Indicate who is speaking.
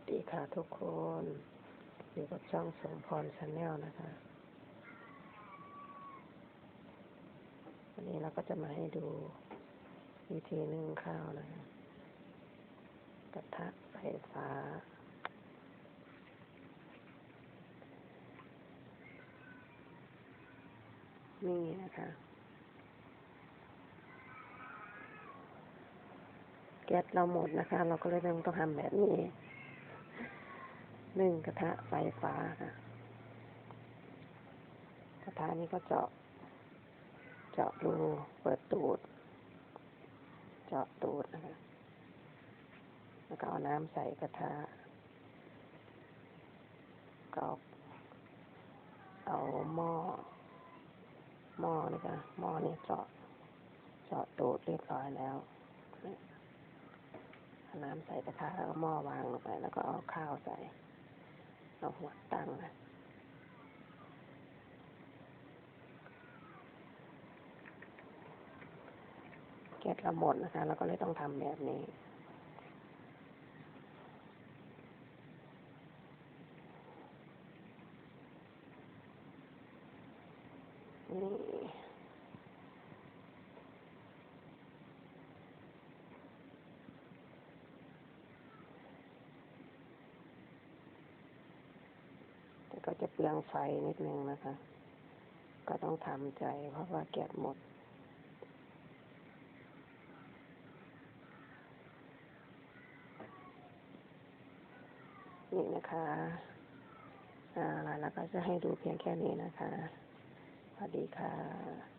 Speaker 1: วัสดีค่ะทุกคน อยู่กับช่องสมพรชาแนลนะคะ วันนี้เราก็จะมาให้ดูวิธีนึ่งข้าวนะคะ กระทะไฟฟ้า นี่นะคะ แก๊สเราหมดนะคะ เราก็เลยต้องทำแบบนี้ นึ่งกระทะไฟฟ้าค่ะ กระทะนี้ก็เจาะ เจาะรูเปิดตูด เจาะตูดนะคะแล้วก็เอาน้ำใส่กระทะก็เอาหม้อ หม้อนี่ค่ะหม้อนี่เจาะ เจาะตูดเรียบร้อยแล้วน้ำใส่กระทะแล้วก็หม้อวางลงไป แล้วก็เอาข้าวใส่ เอาหัวตั้งนะแก๊สเราหมดนะคะ เราก็เลยต้องทำแบบนี้นี่ ก็จะเปลืองไฟนิดนึงนะคะ ก็ต้องทำใจ เพราะว่าแก๊สหมด นี่นะคะอ่าแล้วก็จะให้ดูเพียงแค่นี้นะคะ สวัสดีค่ะ